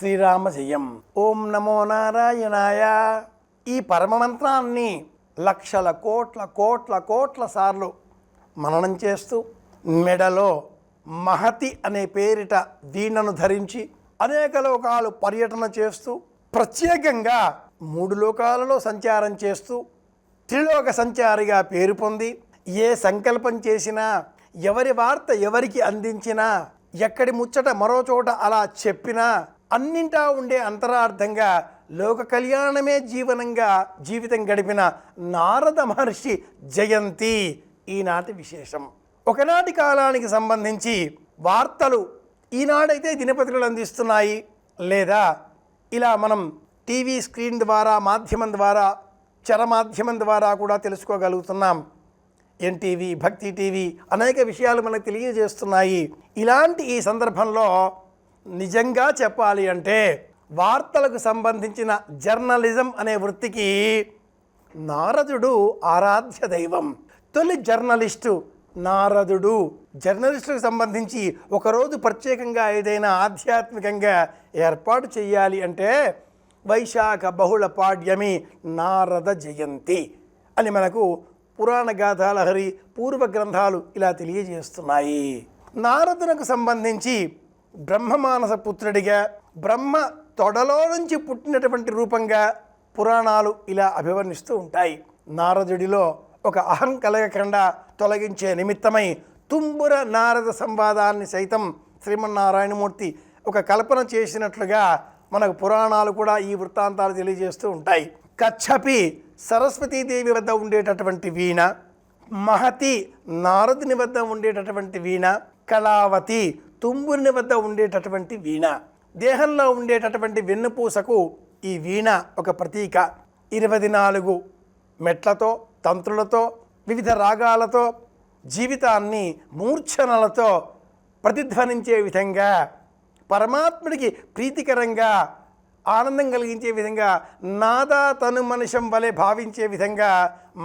శ్రీరామ జయం ఓం నమో నారాయణాయ. ఈ పరమమంత్రాన్ని లక్షల కోట్ల కోట్ల కోట్ల సార్లు మననం చేస్తూ మెడలో మహతి అనే పేరిట దీనను ధరించి అనేక లోకాలు పర్యటన చేస్తూ ప్రత్యేకంగా మూడు లోకాలలో సంచారం చేస్తూ త్రిలోక సంచారిగా పేరు పొంది ఏ సంకల్పం చేసినా ఎవరి వార్త ఎవరికి అందించినా ఎక్కడి ముచ్చట మరో చోట అలా చెప్పినా అన్నింటా ఉండే అంతరార్థంగా లోక కళ్యాణమే జీవనంగా జీవితం గడిపిన నారద మహర్షి జయంతి ఈనాటి విశేషం. ఒకనాటి కాలానికి సంబంధించి వార్తలు ఈనాడైతే దినపత్రికలు అందిస్తున్నాయి. లేదా ఇలా మనం టీవీ స్క్రీన్ ద్వారా మాధ్యమం ద్వారా చరమాధ్యమం ద్వారా కూడా తెలుసుకోగలుగుతున్నాం. ఎన్టీవీ భక్తి టీవీ అనేక విషయాలు మనకు తెలియజేస్తున్నాయి. ఇలాంటి ఈ సందర్భంలో నిజంగా చెప్పాలి అంటే వార్తలకు సంబంధించిన జర్నలిజం అనే వృత్తికి నారదుడు ఆరాధ్య దైవం. తొలి జర్నలిస్టు నారదుడు. జర్నలిస్టులకు సంబంధించి ఒకరోజు ప్రత్యేకంగా ఏదైనా ఆధ్యాత్మికంగా ఏర్పాటు చేయాలి అంటే వైశాఖ బహుళ పాడ్యమి నారద జయంతి అని మనకు పురాణ గాథాలహరి పూర్వ గ్రంథాలు ఇలా తెలియజేస్తున్నాయి. నారదునకు సంబంధించి బ్రహ్మమానస పుత్రుడిగా బ్రహ్మ తొడలో నుంచి పుట్టినటువంటి రూపంగా పురాణాలు ఇలా అభివర్ణిస్తూ ఉంటాయి. నారదుడిలో ఒక అహం కలగకుండా తొలగించే నిమిత్తమై తుంబుర నారద సంవాదాన్ని సైతం శ్రీమన్నారాయణమూర్తి ఒక కల్పన చేసినట్లుగా మనకు పురాణాలు కూడా ఈ వృత్తాంతాలు తెలియజేస్తూ ఉంటాయి. కచ్చపి సరస్వతీదేవి వద్ద ఉండేటటువంటి వీణ మహతి నారదుని వద్ద ఉండేటటువంటి వీణ కళావతి తుంబుని వద్ద ఉండేటటువంటి వీణ. దేహంలో ఉండేటటువంటి వెన్నుపూసకు ఈ వీణ ఒక ప్రతీక. ఇరవై నాలుగు మెట్లతో తంత్రులతో వివిధ రాగాలతో జీవితాన్ని మూర్ఛనలతో ప్రతిధ్వనించే విధంగా పరమాత్ముడికి ప్రీతికరంగా ఆనందం కలిగించే విధంగా నాదా తను మనుషం వలె భావించే విధంగా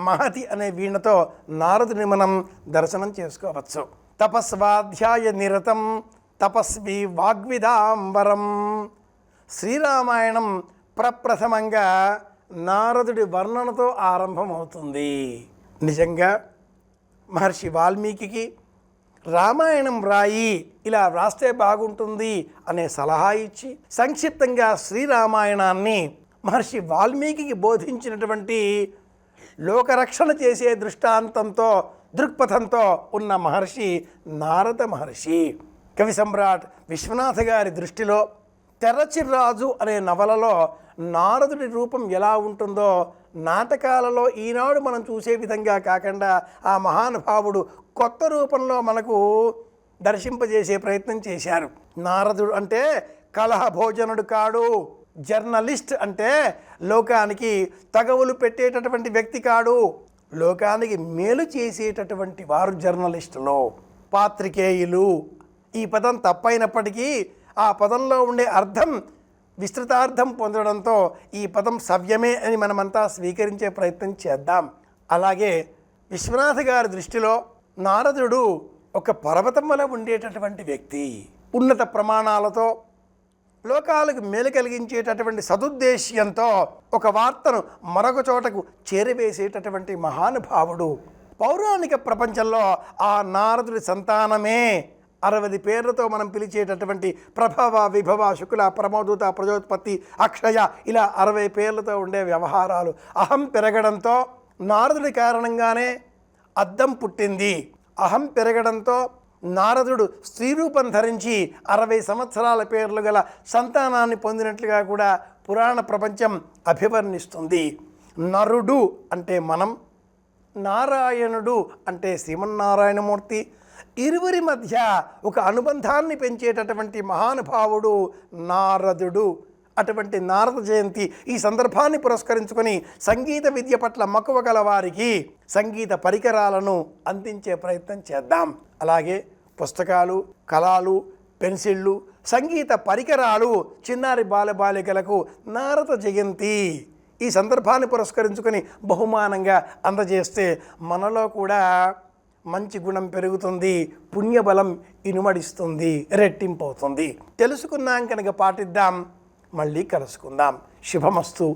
మహతి అనే వీణతో నారదుని మనం దర్శనం చేసుకోవచ్చు. తపస్వాధ్యాయ నిరతం తపస్వి వాగ్విదాంబరం. శ్రీరామాయణం ప్రప్రథమంగా నారదుడి వర్ణనతో ఆరంభమవుతుంది. నిజంగా మహర్షి వాల్మీకి రామాయణం రాయి ఇలా వ్రాస్తే బాగుంటుంది అనే సలహా ఇచ్చి సంక్షిప్తంగా శ్రీరామాయణాన్ని మహర్షి వాల్మీకి బోధించినటువంటి లోకరక్షణ చేసే దృష్టాంతంతో దృక్పథంతో ఉన్న మహర్షి నారద మహర్షి. కవి సమ్రాట్ విశ్వనాథ గారి దృష్టిలో తెరచిరాజు అనే నవలలో నారదుడి రూపం ఎలా ఉంటుందో నాటకాలలో ఈనాడు మనం చూసే విధంగా కాకుండా ఆ మహానుభావుడు కొత్త రూపంలో మనకు దర్శింపజేసే ప్రయత్నం చేశారు. నారదుడు అంటే కలహ భోజనుడు కాడు. జర్నలిస్ట్ అంటే లోకానికి తగవులు పెట్టేటటువంటి వ్యక్తి కాడు. లోకానికి మేలు చేసేటటువంటి వారు జర్నలిస్టులు పాత్రికేయులు. ఈ పదం తప్పైనప్పటికీ ఆ పదంలో ఉండే అర్థం విస్తృతార్థం పొందడంతో ఈ పదం సవ్యమే అని మనమంతా స్వీకరించే ప్రయత్నం చేద్దాం. అలాగే విశ్వనాథ గారి దృష్టిలో నారదుడు ఒక పర్వతం వల్ల ఉండేటటువంటి వ్యక్తి. ఉన్నత ప్రమాణాలతో లోకాలకు మేలు కలిగించేటటువంటి సదుద్దేశ్యంతో ఒక వార్తను మరొక చోటకు చేరవేసేటటువంటి మహానుభావుడు. పౌరాణిక ప్రపంచంలో ఆ నారదుడి సంతానమే అరవది పేర్లతో మనం పిలిచేటటువంటి ప్రభవ విభవ శుక్ల ప్రమోదూత ప్రజోత్పత్తి అక్షయ ఇలా అరవై పేర్లతో ఉండే వ్యవహారాలు అహం పెరగడంతో నారదుడి కారణంగానే అద్దం పుట్టింది. అహం పెరగడంతో నారదుడు స్త్రీరూపం ధరించి అరవై సంవత్సరాల పేర్లు గల సంతానాన్ని పొందినట్లుగా కూడా పురాణ ప్రపంచం అభివర్ణిస్తుంది. నరుడు అంటే మనం నారాయణుడు అంటే శ్రీమన్నారాయణమూర్తి. ఇరువురి మధ్య ఒక అనుబంధాన్ని పెంచేటటువంటి మహానుభావుడు నారదుడు. అటువంటి నారద జయంతి ఈ సందర్భాన్ని పురస్కరించుకొని సంగీత విద్య పట్ల మక్కువ గల వారికి సంగీత పరికరాలను అందించే ప్రయత్నం చేద్దాం. అలాగే పుస్తకాలు కళలు పెన్సిళ్ళు సంగీత పరికరాలు చిన్నారి బాలబాలికలకు నారద జయంతి. ఈ సందర్భాన్ని పురస్కరించుకొని బహుమానంగా అందజేస్తే మనలో కూడా మంచి గుణం పెరుగుతుంది పుణ్యబలం ఇనుమడిస్తుంది రెట్టింపు అవుతుంది తెలుసుకున్నాం కనుక పాటిద్దాం. మళ్ళీ కలుసుకుందాం. శుభమస్తు.